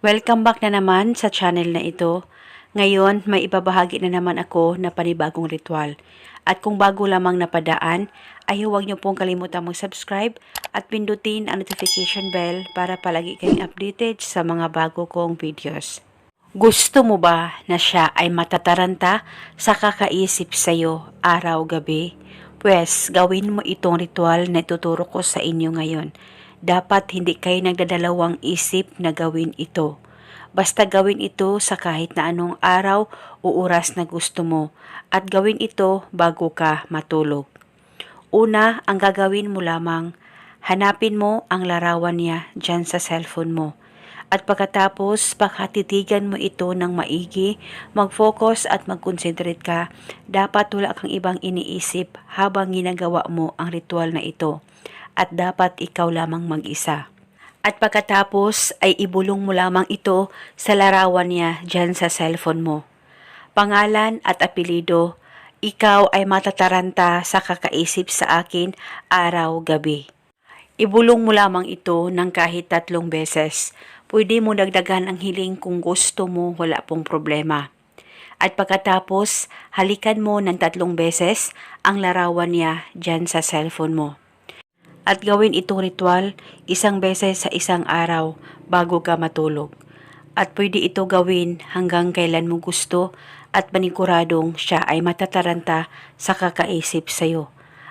Welcome back na naman sa channel na ito. Ngayon, may ibabahagi na naman ako na panibagong ritual. At kung bago lamang napadaan, ay huwag niyo pong kalimutan mag-subscribe at pindutin ang notification bell para palagi kayong updated sa mga bago kong videos. Gusto mo ba na siya ay matataranta sa kakaisip sa'yo araw-gabi? Pwes, gawin mo itong ritual na ituturo ko sa inyo ngayon. Dapat hindi kayo nagdadalawang isip na gawin ito. Basta gawin ito sa kahit na anong araw o oras na gusto mo at gawin ito bago ka matulog. Una, ang gagawin mo lamang, hanapin mo ang larawan niya dyan sa cellphone mo. At pagkatapos, pakatitigan mo ito ng maigi, mag-focus at mag-concentrate ka, dapat wala kang ibang iniisip habang ginagawa mo ang ritual na ito. At dapat ikaw lamang mag-isa. At pagkatapos ay ibulong mo lamang ito sa larawan niya dyan sa cellphone mo. Pangalan at apelido, ikaw ay matataranta sa kakaisip sa akin araw-gabi. Ibulong mo lamang ito ng kahit tatlong beses. Pwede mo dagdagan ang hiling kung gusto mo, wala pong problema. At pagkatapos, halikan mo ng tatlong beses ang larawan niya dyan sa cellphone mo. At gawin itong ritual isang beses sa isang araw bago ka matulog. At pwede ito gawin hanggang kailan mo gusto at paniguradong siya ay matataranta sa kakaisip sa'yo.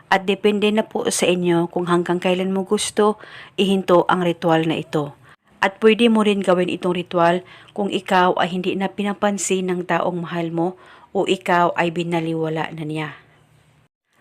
At depende na po sa inyo kung hanggang kailan mo gusto ihinto ang ritual na ito. At pwede mo rin gawin itong ritual kung ikaw ay hindi na pinapansin ng taong mahal mo o ikaw ay binaliwala na niya.